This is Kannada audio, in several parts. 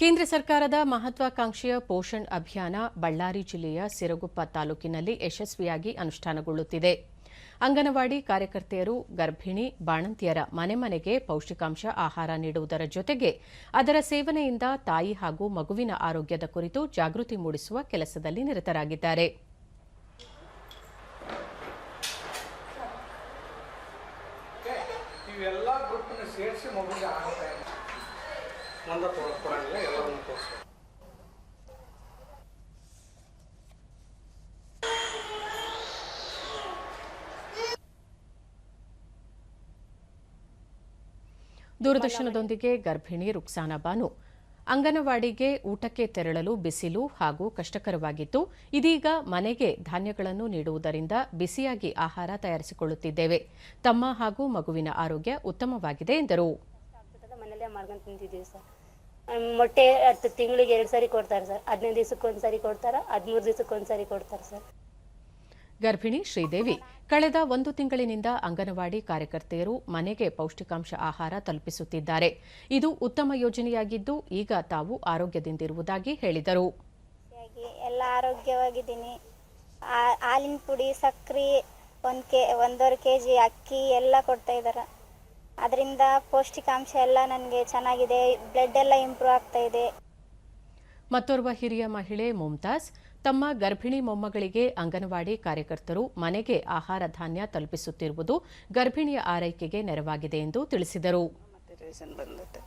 ಕೇಂದ್ರ ಸರ್ಕಾರದ ಮಹತ್ವಾಕಾಂಕ್ಷೆಯ ಪೋಷಣ್ ಅಭಿಯಾನ ಬಳ್ಳಾರಿ ಜಿಲ್ಲೆಯ ಸಿರಗುಪ್ಪ ತಾಲೂಕಿನಲ್ಲಿ ಯಶಸ್ವಿಯಾಗಿ ಅನುಷ್ಠಾನಗೊಳ್ಳುತ್ತಿದೆ. ಅಂಗನವಾಡಿ ಕಾರ್ಯಕರ್ತೆಯರು, ಗರ್ಭಿಣಿ, ಬಾಣಂತಿಯರ ಮನೆ ಮನೆಗೆ ಪೌಷ್ಟಿಕಾಂಶ ಆಹಾರ ನೀಡುವುದರ ಜೊತೆಗೆ ಅದರ ಸೇವನೆಯಿಂದ ತಾಯಿ ಹಾಗೂ ಮಗುವಿನ ಆರೋಗ್ಯದ ಕುರಿತು ಜಾಗೃತಿ ಮೂಡಿಸುವ ಕೆಲಸದಲ್ಲಿ ನಿರತರಾಗಿದ್ದಾರೆ. ಸೇರಿಸಿ ದೂರದರ್ಶನದೊಂದಿಗೆ ಗರ್ಭಿಣಿ ರುಕ್ಸಾನಾ ಬಾನು. ಅಂಗನವಾಡಿಗೆ ಊಟಕ್ಕೆ ತೆರಳಲು ಬಿಸಿಲು ಹಾಗೂ ಕಷ್ಟಕರವಾಗಿತ್ತು. ಇದೀಗ ಮನೆಗೆ ಧಾನ್ಯಗಳನ್ನು ನೀಡುವುದರಿಂದ ಬಿಸಿಯಾಗಿ ಆಹಾರ ತಯಾರಿಸಿಕೊಳ್ಳುತ್ತಿದ್ದೇವೆ. ತಮ್ಮ ಹಾಗೂ ಮಗುವಿನ ಆರೋಗ್ಯ ಉತ್ತಮವಾಗಿದೆ, ಎಂದರು. ಮಾಡ್ಕೊಂಡು ತಿಂತಿದ್ದೀವಿ ಸರ್. ಮೊಟ್ಟೆ ಹತ್ತು ತಿಂಗಳಿಗೆ ಎರಡು ಸಾರಿ ಕೊಡ್ತಾರೆ ಸರ್. ಹದಿನೈದು ದಿವ್ಸಕ್ಕೆ ಒಂದು ಸಾರಿ ಕೊಡ್ತಾರೆ? ಹದಿಮೂರು ದಿವ್ಸಕ್ಕೆ ಒಂದು ಸಾರಿ ಕೊಡ್ತಾರೆ ಸರ್? ಗರ್ಭಿಣಿ ಶ್ರೀದೇವಿ ಕಳೆದ ಒಂದು ತಿಂಗಳಿನಿಂದ ಅಂಗನವಾಡಿ ಕಾರ್ಯಕರ್ತೆಯರು ಮನೆಗೆ ಪೌಷ್ಟಿಕಾಂಶ ಆಹಾರ ತಲುಪಿಸುತ್ತಿದ್ದಾರೆ. ಇದು ಉತ್ತಮ ಯೋಜನೆಯಾಗಿದ್ದು ಈಗ ತಾವು ಆರೋಗ್ಯದಿಂದಿರುವುದಾಗಿ ಹೇಳಿದರು. ಹಾಗಾಗಿ ಎಲ್ಲ ಆರೋಗ್ಯವಾಗಿದ್ದೀನಿ. ಆ- ಹಾಲಿನ ಪುಡಿ ಸಕ್ಕರೆ ಒಂದು ಕೆ ಒಂದೂವರೆ ಕೆ ಜಿ ಅಕ್ಕಿ ಎಲ್ಲ ಕೊಡ್ತಾ ಇದ್ದಾರೆ ಅದರಿಂದ ಪೌಷ್ಟಿಕಾಂಶ ಎಲ್ಲ ನನಗೆ ಚೆನ್ನಾಗಿದೆ ಬ್ಲಡ್ ಎಲ್ಲ ಇಂಪ್ರೂವ್ ಆಗ್ತಾ ಇದೆ. ಮತ್ತೋರ್ವ ಹಿರಿಯ ಮಹಿಳೆ ಮುಮ್ತಾಜ್ ತಮ್ಮ ಗರ್ಭಿಣಿ ಮೊಮ್ಮಗಳಿಗೆ ಅಂಗನವಾಡಿ ಕಾರ್ಯಕರ್ತರು ಮನೆಗೆ ಆಹಾರ ಧಾನ್ಯ ತಲುಪಿಸುತ್ತಿರುವುದು ಗರ್ಭಿಣಿಯ ಆರೈಕೆಗೆ ನೆರವಾಗಿದೆ ಎಂದು ತಿಳಿಸಿದರು. ಮತ್ತೆ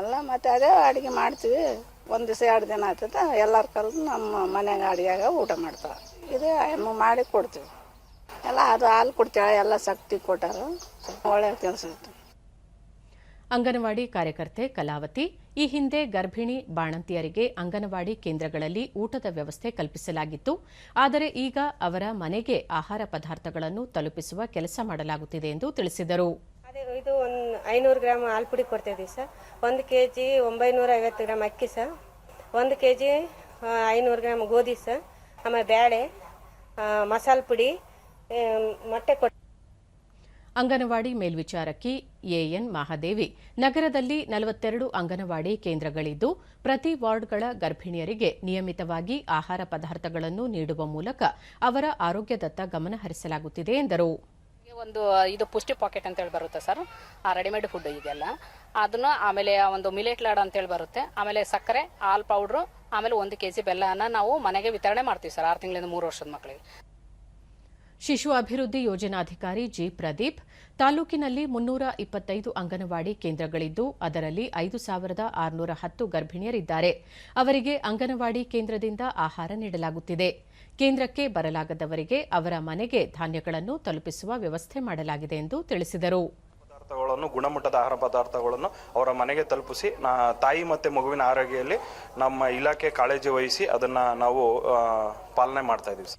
ಅಲ್ಲ ಮತ್ತೆ ಅದೇ ಅಡುಗೆ ಮಾಡ್ತೀವಿ. ಒಂದು ದಿವಸ ಎರಡು ದಿನ ಆಗ್ತದೆ ಎಲ್ಲರ ಕಲ್ತು ನಮ್ಮ ಮನೆಯಾಗ ಅಡುಗೆಯಾಗ ಊಟ ಮಾಡ್ತಾರೆ. ಇದು ಮಾಡಿ ಕೊಡ್ತೀವಿ. ಎಲ್ಲ ಅದು ಹಾಲು ಕೊಡ್ತಾಳೆ ಎಲ್ಲ ಶಕ್ತಿ ಕೊಟ್ಟಾರ. ಒಳ್ಳೆ ಕೆಲಸ ಇತ್ತು. ಅಂಗನವಾಡಿ ಕಾರ್ಯಕರ್ತೆ ಕಲಾವತಿ ಈ ಹಿಂದೆ ಗರ್ಭಿಣಿ ಬಾಣಂತಿಯರಿಗೆ ಅಂಗನವಾಡಿ ಕೇಂದ್ರಗಳಲ್ಲಿ ಊಟದ ವ್ಯವಸ್ಥೆ ಕಲ್ಪಿಸಲಾಗಿತ್ತು. ಆದರೆ ಈಗ ಅವರ ಮನೆಗೆ ಆಹಾರ ಪದಾರ್ಥಗಳನ್ನು ತಲುಪಿಸುವ ಕೆಲಸ ಮಾಡಲಾಗುತ್ತಿದೆ ಎಂದು ತಿಳಿಸಿದರು. ಅದೇ ಇದು ಒಂದು ಐನೂರು ಗ್ರಾಮ್ ಹಾಲು ಪುಡಿ ಕೊಡ್ತಾ ಸರ್. ಒಂದು ಕೆ ಜಿ ಒಂಬೈನೂರ ಐವತ್ತು ಗ್ರಾಮ್ ಅಕ್ಕಿ ಸರ್. ಒಂದು ಕೆ ಜಿ ಐನೂರು ಗ್ರಾಮ್ ಗೋಧಿ ಸರ್. ಆಮೇಲೆ ಬೇಳೆ ಮಸಾಲ ಪುಡಿ ಮೊಟ್ಟೆ ಕೊಟ್ಟು ಅಂಗನವಾಡಿ ಮೇಲ್ವಿಚಾರಕಿ ಎಎನ್ ಮಹಾದೇವಿ. ನಗರದಲ್ಲಿ ನಲವತ್ತೆರಡು ಅಂಗನವಾಡಿ ಕೇಂದ್ರಗಳಿದ್ದು ಪ್ರತಿ ವಾರ್ಡ್ಗಳ ಗರ್ಭಿಣಿಯರಿಗೆ ನಿಯಮಿತವಾಗಿ ಆಹಾರ ಪದಾರ್ಥಗಳನ್ನು ನೀಡುವ ಮೂಲಕ ಅವರ ಆರೋಗ್ಯದತ್ತ ಗಮನ ಹರಿಸಲಾಗುತ್ತಿದೆ ಎಂದರು. ಒಂದು ಇದು ಪುಷ್ಟಿ ಪಾಕೆಟ್ ಅಂತ ಹೇಳಿ ಬರುತ್ತೆ ಸರ್. ಆ ರೆಡಿಮೇಡ್ ಫುಡ್ ಇದೆಲ್ಲ ಅದನ್ನ ಆಮೇಲೆ ಒಂದು ಮಿಲೆಟ್ ಲಾಡ್ ಅಂತ ಹೇಳಿ ಬರುತ್ತೆ. ಆಮೇಲೆ ಸಕ್ಕರೆ ಹಾಲ್ ಪೌಡ್ರು ಆಮೇಲೆ ಒಂದು ಕೆ ಜಿ ಬೆಲ್ಲನ ನಾವು ಮನೆಗೆ ವಿತರಣೆ ಮಾಡ್ತೀವಿ ಸರ್ ಆರು ತಿಂಗಳಿಂದ ಮೂರು ವರ್ಷದ ಮಕ್ಕಳಿಗೆ ಶಿಶು ಅಭಿವೃದ್ಧಿ ಯೋಜನಾಧಿಕಾರಿ ಜಿ ಪ್ರದೀಪ್, ತಾಲೂಕಿನಲ್ಲಿ ಮುನ್ನೂರ ಇಪ್ಪತ್ತೈದು ಅಂಗನವಾಡಿ ಕೇಂದ್ರಗಳಿದ್ದು, ಅದರಲ್ಲಿ ಐದು ಸಾವಿರದ ಆರುನೂರ ಹತ್ತು ಗರ್ಭಿಣಿಯರಿದ್ದಾರೆ. ಅವರಿಗೆ ಅಂಗನವಾಡಿ ಕೇಂದ್ರದಿಂದ ಆಹಾರ ನೀಡಲಾಗುತ್ತಿದೆ. ಕೇಂದ್ರಕ್ಕೆ ಬರಲಾಗದವರಿಗೆ ಅವರ ಮನೆಗೆ ಧಾನ್ಯಗಳನ್ನು ತಲುಪಿಸುವ ವ್ಯವಸ್ಥೆ ಮಾಡಲಾಗಿದೆ ಎಂದು ತಿಳಿಸಿದರು. ಗುಣಮಟ್ಟದ ಆಹಾರ ಪದಾರ್ಥಗಳನ್ನು ಅವರ ಮನೆಗೆ ತಲುಪಿಸಿ ತಾಯಿ ಮತ್ತು ಮಗುವಿನ ಆರೋಗ್ಯದಲ್ಲಿ ನಮ್ಮ ಇಲಾಖೆ ಕಾಳಜಿ ವಹಿಸಿ ಅದನ್ನು ನಾವು ಪಾಲನೆ ಮಾಡ್ತಾ ಇದ್ದೀವಿ